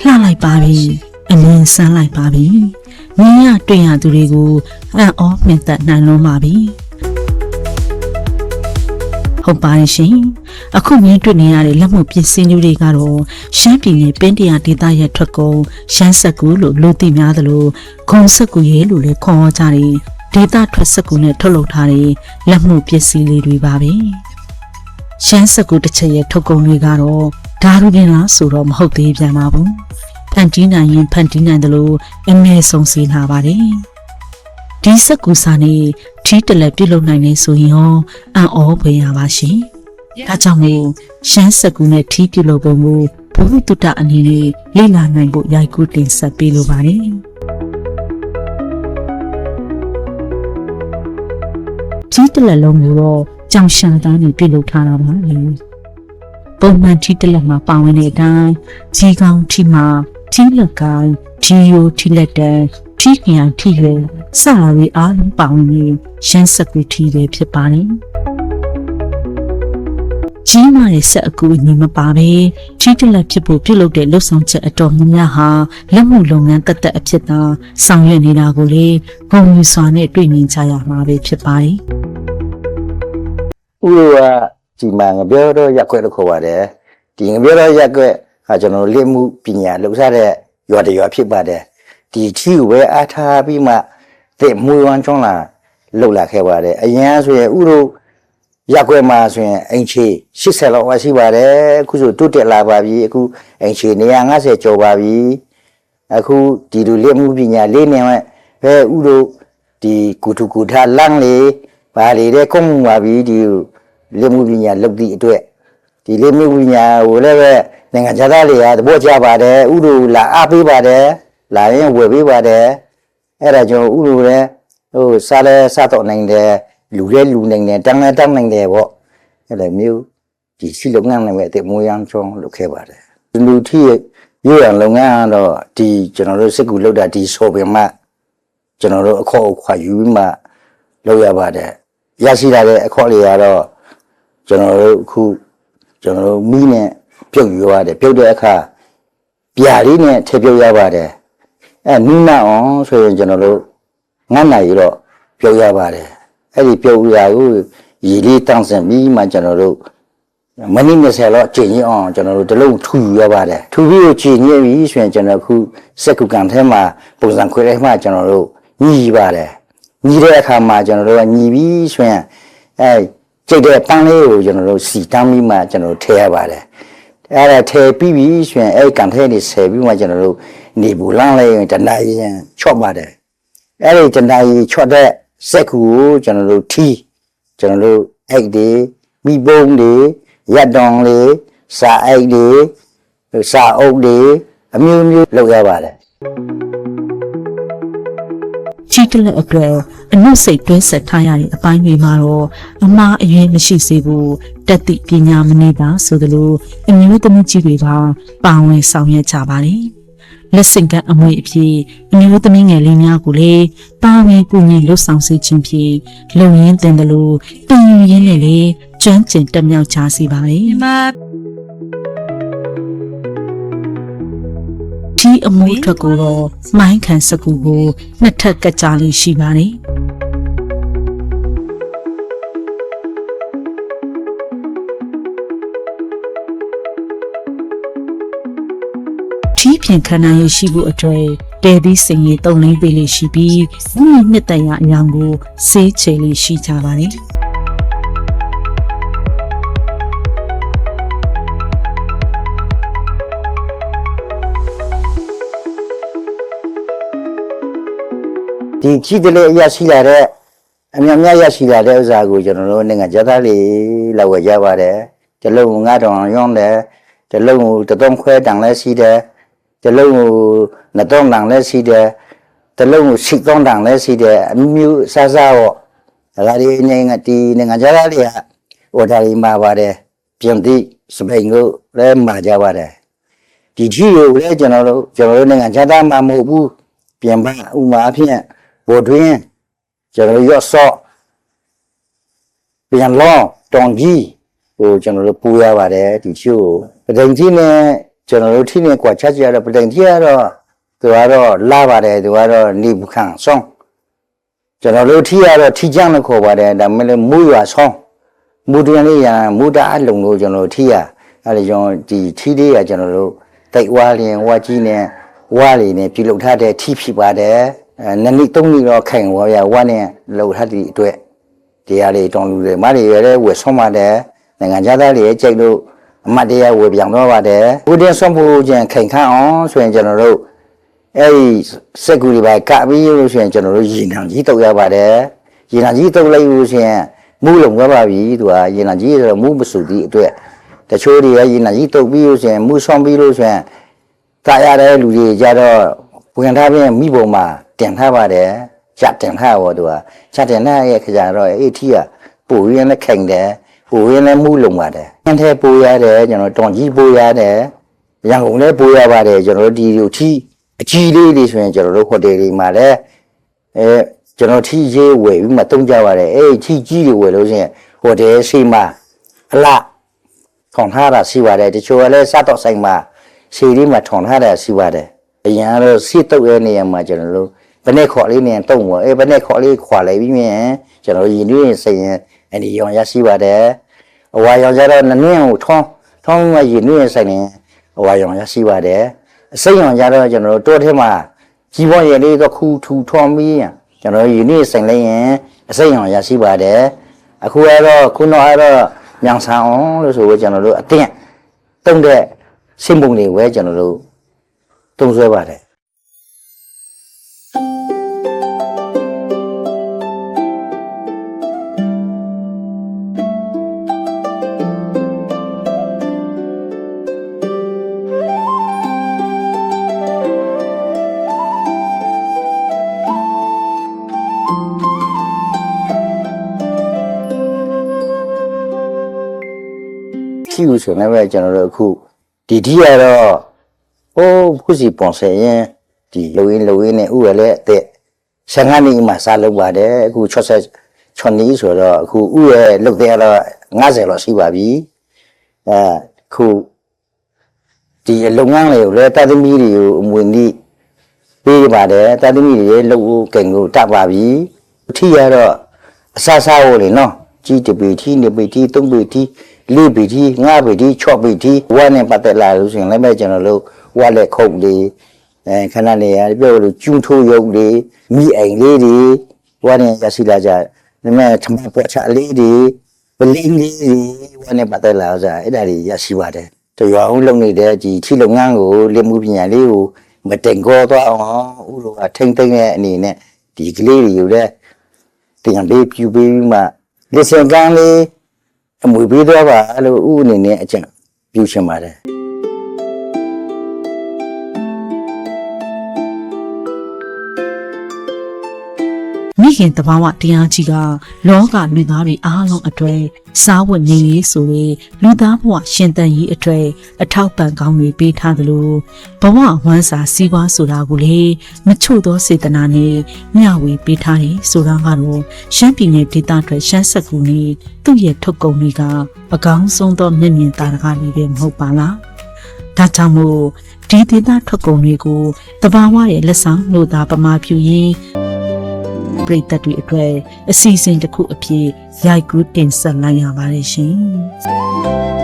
လှလိုက်ပါပြီအလင်းဆန်းလိုက်ပါပြီမြင်ရတွေ့ရသူတွေကိုအံ့ဩမြင့်သက်နိုင်လွန်းပါပြီ ဟုတ်ပါရဲ့ရှင်အခုမြင်တွေ့နေရတဲ့လက်မှုပစ္စည်းမျိုးတွေကတော့ရှမ်းပြည်နယ်ပင်းတရာဒေသရဲ့ထွက်ကုန်ရှမ်းဆက်ကူလို့လူသိများသလိုဂုံဆက်ကူရဲလို့လည်းခေါ်ကြတယ်ဒေသထွက်ဆက်ကူနဲ့ထုတ်လုပ်ထားတဲ့လက်မှုပစ္စည်းလေးတွေပါပဲရှမ်းစကူတစ်ချက်ရဲ့ထုတ်ကုန်တွေကတော့ဓာရုတင်လားဆိုတော့မဟုတ်သေးပြန်ပါဘူးဖန်တီးနိုင်ရင်ဖန်တီးနိုင်တယ်လို့အငယ်ဆုံးစီလာပါတယ် ဒီစကူစာနဲ့ထီးတလက်ပြုတ်လုံနိုင်နေဆိုရင်ရောအံ့ဩဖွယ်ရပါရှင်ဒါကြောင့်မို့ရှမ်းစကူနဲ့ထီးပြုတ်လုံပုံကိုဘုဟုတုတ္တအနေနဲ့လေ့လာနိုင်ဖို့ရိုက်ကူးတင်ဆက်ပေးလိုပါတယ်ထီးတလက်လုံးကိုတော့ကြောင်ရှာသားနဲ့ပြုတ်လုံထားတာပါလေပုံမှန်ထီးတစ်လက်မှာပါဝင်တဲ့အတိုင်းကြီးကောင်းထီမှာထီးလက်ကိုင်းထီယိုထီလက်တန် ထီကံထီရဲစလာရီအားလုံးပါဝင်နေရန်စကွေထီတွေဖြစ်ပါတယ်ကြီးမားတဲ့ဆက်အကူအညီမပါပဲထီးတစ်လက်ဖြစ်ဖို့ပြုလုပ်တဲ့လှုပ်ဆောင်ချက်အတော်များများဟာလက်မှုလုပ်ငန်းတက်တက်အဖြစ်သာဆောင်ရွက်နေတာကိုလေဂုဏ်ယူစွာနဲ့တွေ့မြင်ကြရမှာပဲဖြစ်ပါတယ်ဥရောကဒီမှာငပြောတော့ရက်ခွက်လို့ခေါ်ပါတယ်ဒီငပြောတော့ရက်ခွက်ဟာကျွန်တော်တို့လက်မှုပညာလှူစားတဲ့ရွာတရွာဖြစ်ပါတယ် ဒီချီကိုပဲအားထားပြီးမှတဲ့မွေဝမ်းချောင်းလာလှုပ်လာခဲ့ပါတယ်အရင်ဆိုရင်ဥရောရက်ခွက်မှာဆိုရင်အင်ချီ80လောက်ရှိပါတယ်အခုဆိုတိုးတက်လာပါပြီအခုအင်ချီ150ကျော်ပါပြီအခုဒီလိုလက်မှုပညာလေးနေမဲ့ဘဲဥရောဒီကုထုကုထလန့်လေးပါလေတဲ့ကုန်းမှုပါပြီဒီလက်မှုပညာလုပ်သည့်အတွက်ဒီလက်မှုပညာကိုလည်းပဲနိုင်ငံခြားသားတွေကသဘောကျပါတယ်ဥဒုလာအားပေးပါတယ် လာရင်ဝယ်ပေးပါတယ်အဲ့ဒါကြောင့်ဥဒုလည်းဟိုစားလဲစားတော့နိုင်တယ်လူလဲလူနိုင်တယ်တန်းလဲတန်းနိုင်တယ်ပေါ့အဲ့လိုမျိုးဒီစီလုပ်ငန်းနဲ့ပဲအစ်မွေးရမ်းချောင်းလုပ်ခဲ့ပါတယ်လူထိရွရံလုပ်ငန်းကတော့ဒီကျွန်တော်တို့စစ်ကူလုပ်တာဒီဆိုပင်မှကျွန်တော်တို့အခေါ်အခွာယူပြီးမှလုပ်ရပါတယ်ရရှိလာတဲ့အခေါ်လေးကတော့ကျွန်တော်တို့အခုကျွန်တော်တို့မီးနဲ့ပြုတ်ယူရတယ်ပြုတ်တဲ့အခါပြာလေးနဲ့ထည့်ပြုတ်ရပါတယ် အဲနင်းမအောင်ဆိုရင်ကျွန်တော်တို့ငတ်နိုင်တော့ပြုတ်ရပါတယ်အဲ့ဒီပြုတ်ရကိုရေလေးတန်းစင်ပြီးမှကျွန်တော်တို့မနည်း20လောက်ကျင်ရင်အောင်ကျွန်တော်တို့တလုံးထူယူရပါတယ်ထူပြီးကိုကျင်ရပြီဆိုရင်ကျွန်တော်ခုစက်ကူကန်ထဲမှာပုံစံခွဲထဲမှာကျွန်တော်တို့ညီပါတယ်ညီတဲ့အခါမှာကျွန်တော်တို့ကညီပြီးဆိုရင်အဲကြိတ်တဲ့ပန်းလေးကိုကျွန်တော်တို့စီတမ်းပြီးမှကျွန်တော်တို့ထည့်ရပါတယ်အဲ့ဒါထည့်ပြီးပြီဆိုရင်အဲ့ကန်ထဲနေဆယ်ပြီးမှကျွန်တော်တို့ နေဘူးလမ်းလေးတနားရင်ချော့ပါတယ်အဲ့ဒီတနားကြီးချော့တဲ့စက်ကူကိုကျွန်တော်တို့ထီးကျွန်တော်တို့အိတ်တွေမိပုံးတွေရက်တောင်လေးစာအိတ်တွေစာအုပ်တွေအမျိုးမျိုးလုပ်ရပါတယ်ချီကလက်အတွက်အနုစိတ်တွဲဆက်ထားရတဲ့အပိုင်းတွေမှာတော့အမှားအယွင်းမရှိစေဘူးတက်သည့်ပညာမနေပါဆိုသလိုအမျိုးသမီးကြီးတွေကပါဝင်ဆောင်ရွက်ကြပါတယ် လက်စင်ကအမွေအဖြစ်အမျိုးသမီးငယ်လေးများကိုလည်းပါဝင်ကူညီလှုပ်ဆောင်စေခြင်းဖြင့်လုံရင်းတင်တယ်လို့တင်ယူရင်းနဲ့လေကျွမ်းကျင်တက်မြောက်ကြစီပါပဲဒီအမှုအတွက်ကိုတော့မိုင်းခံစကူကိုနှစ်ထပ်ကကြလေးရှိပါတယ် ဖြင့်ခန္ဓာရည်ရှိဖို့အတွက်တဲသီးစင်ရည်တုံလင်းပေးလေးရှိပြီးမိမိနှစ်တန်ရအယောင်ကိုစေးချေလေးရှိကြပါတယ်ဒီကြီးတလေးအရရှိလာတဲ့အများများရရှိလာတဲ့ဥစ္စာကိုကျွန်တော်တို့နိုင်ငံခြားသားလေးလောက်ဝယ်ကြပါတယ်တလုံးကို9000ရောင်းတယ်တလုံးကို3000ခွဲတန်လဲရှိတယ် တလုံးကို2000တန်လဲရှိတယ်တလုံးကို6000တန်လဲရှိတယ်အမျိုးမျိုးအစားစားပေါ့ဒါကြဒီနိုင်ငံဒီနိုင်ငံခြားသားတွေကဟိုဒါတွေမှာပါတယ်ပြင်သည့်စပိန်ကိုလည်းမှာကြပါတယ်ဒီကြီးကိုလည်းကျွန်တော်တို့ကျွန်တော်တို့နိုင်ငံခြားသားမှာမဟုတ်ဘူးပြန်ပဥမာအဖြစ်ဘော်တွင်းကျွန်တော်ရော့ဆော့ပြန်လောတောင်ကြီးဟိုကျွန်တော်တို့ပူရပါတယ်ဒီချို့ပဒိန်ကြီးနဲ့ ကျွန်တော်တို့ထိနဲ့ကွာချက်ကြရတော့ပဒိန်ကြီးကတော့သူကတော့လာပါတယ်သူကတော့နေဘူးခံဆောင်ကျွန်တော်တို့ထိရတော့ထိကြလို့ခေါ်ပါတယ်ဒါမှလည်းမူရွာဆောင်မူတရလေးရမူတာအလုံးလို့ကျွန်တော်ထိရအဲ့ဒါကြောင့်ဒီထိလေးရကျွန်တော်တို့တိုက်ဝါလျင်ဝါကြီးနဲ့ဝါလီနဲ့ပြုလုပ်ထားတဲ့ထိဖြစ်ပါတယ်အဲနှစ်နှစ်သုံးနှစ်တော့ခိုင်ဝါရဝါနဲ့လှုပ်ထားတဲ့အတွက်တရားလေးတောင်းလူတွေမတွေရတဲ့ဝယ်ဆုံးပါတယ်နိုင်ငံခြားသားတွေရဲ့ကြိုက်လို့ အမတ်တရားဝယ်ပြောင်းတော့ပါတယ်ဥဒင်းဆုံးဖို့ကျန်ခိုင်ခန့်အောင်ဆိုရင်ကျွန်တော်တို့အဲ့ဒီစက်ကူတွေပါကပ်ပြီးလို့ဆိုရင်ကျွန်တော်တို့ရေနံကြီးတုတ်ရပါတယ်ရေနံကြီးတုတ်လိုက်လို့ဆိုရင်မူးလုံသွားပါပြီသူကရေနံကြီးဆိုတော့မူးမစုသည့်အတွက်တချို့တွေကရေနံကြီးတုတ်ပြီးလို့ဆိုရင်မူးဆောင်ပြီးလို့ဆိုရင်တာရတဲ့လူတွေကြတော့ဝင်ထားပြီးမိဘုံမှာတင်ထားပါတယ်ချက်တင်ထားပါသူကချက်တင်ထားရဲ့ခကြတော့အေးထီကပူရင်းနဲ့ခိုင်တယ် ပူရင်းနဲ့မူးလုံပါတယ်အန်ထဲပူရတယ်ကျွန်တော်တောင်ကြီးပူရတယ်ရန်ကုန်လည်းပူရပါတယ်ကျွန်တော်တို့ဒီလိုထီအကြီးလေးတွေဆိုရင်ကျွန်တော်တို့ဟိုတယ်တွေမှာလည်းအဲကျွန်တော်ထီရေးဝယ်ပြီးမှတုံးကြပါတယ်အေးထီကြီးတွေဝယ်လို့ရှိရင်ဟိုတယ်ရှိမှအလားထောင်ထားတာရှိပါတယ်တချို့ကလည်းစားတော့ဆိုင်မှာရှည်လေးမှာထောင်ထားတာရှိပါတယ်အရင်ကတော့စီတုပ်ရဲ့နေရာမှာကျွန်တော်တို့ဘယ်နဲ့ခေါ်လေးနေတုံးပေါ့အေးဘယ်နဲ့ခေါ်လေးခွာလိုက်ပြီးမြင်ကျွန်တော်ရည်နွေးစိတ်ရင် အဲ့ဒီရောင်ရရှိပါတယ်အဝါရောင်ကြတော့နနင်းကိုထောင်းထောင်းမှရည်နွေးဆိုင်နေအဝါရောင်ရရှိပါတယ်အစိမ်းရောင်ကြတော့ကျွန်တော်တို့တိုးထဲမှာကြီးပွားရည်လေးတော့ခူထူထောင်းပြီးရင်ကျွန်တော်ရည်နွေးဆိုင်လိုက်ရင်အစိမ်းရောင်ရရှိပါတယ်အခုကတော့ခုနကတော့ညောင်ဆန်အောင်လို့ဆိုတော့ကျွန်တော်တို့အတင်းတုံးတဲ့စင်ပုံတွေဝဲကျွန်တော်တို့တုံးဆွဲပါတယ် ထီဦးဆိုလည်းပဲကျွန်တော်တို့အခုဒီဒီကတော့ဟိုးခုစီပွန်ဆယ်ရင်ဒီလူရင်းလူရင်းနဲ့ဥရလည်းအသက်15နှစ်မှစားလုပ်ပါတယ်အခု60 6နှစ်ဆိုတော့အခုဥရလုတ်တဲ့တော့90လောက်ရှိပါပြီအဲခုဒီအလုပ်ငန်းတွေကိုလည်းတာသမီတွေကိုအမွေနည်းပေးပါတယ်တာသမီတွေလှုပ်ဖို့ကင်ကိုတတ်ပါပြီထီရတော့အဆဆာဖို့လေနော်ကြီးတပေထီနေပေထီသုံးပေထီ လေးပေထီငါးပေထီ၆ပေထီဝါနဲ့ပတ်သက်လာလို့ဆိုရင်လည်းပဲကျွန်တော်တို့ဝါလက်ခုတ်လေးအဲခဏနေရပြောလို့ကျူးထိုးရုပ်လေးမိအိမ်လေးတွေဝါနဲ့ရရှိလာကြဒါမဲ့ထမပေါ်ချလေးတွေပလင်းလေးတွေဝါနဲ့ပတ်သက်လာကြအဲ့ဒါတွေရရှိပါတယ်တရွာအောင်လုပ်နေတဲ့ဒီထီလုပ်ငန်းကိုလက်မှုပညာလေးကိုမတင်ကောသွားအောင်ဥလိုကထိမ့်သိမ့်တဲ့အနေနဲ့ဒီကလေးတွေကိုလည်းတင်လေးပြူပေးပြီးမှလက်စံကန်းလေး အမွေပေးသွားပါလို့ဥအနေနဲ့အကြံပြုချင်ပါတယ် ခင်တဘာဝတရားကြီးကလောကလူသားတွေအားလုံးအတွေ့စားဝတ်နေရေးဆိုရင်လူသားဘဝရှင်သန်ရေးအတွေ့အထောက်ပံ့ကောင်းတွေပေးထားသလိုဘဝဝမ်းစာစီးပွားဆိုတာကိုလေမချို့သောစေတနာနဲ့မျှဝေပေးထားတယ်ဆိုတာကတော့ရှမ်းပြည်နယ်ဒေသအတွက်ရှမ်းဆက်ကူနေသူ့ရဲ့ထုတ်ကုန်တွေကအကောင်းဆုံးသောမျက်မြင်သာရကလေးပဲမဟုတ်ပါလားဒါကြောင့်မို့ဒီဒေသထုတ်ကုန်တွေကိုတဘာဝရဲ့လက်ဆောင်လို့သာပမာပြုရင်း ပရိသတ်တွေအတွက်အစီအစဉ်တစ်ခုအဖြစ်ရိုက်ကူးတင်ဆက်လိုက်ရပါတယ်ရှင်။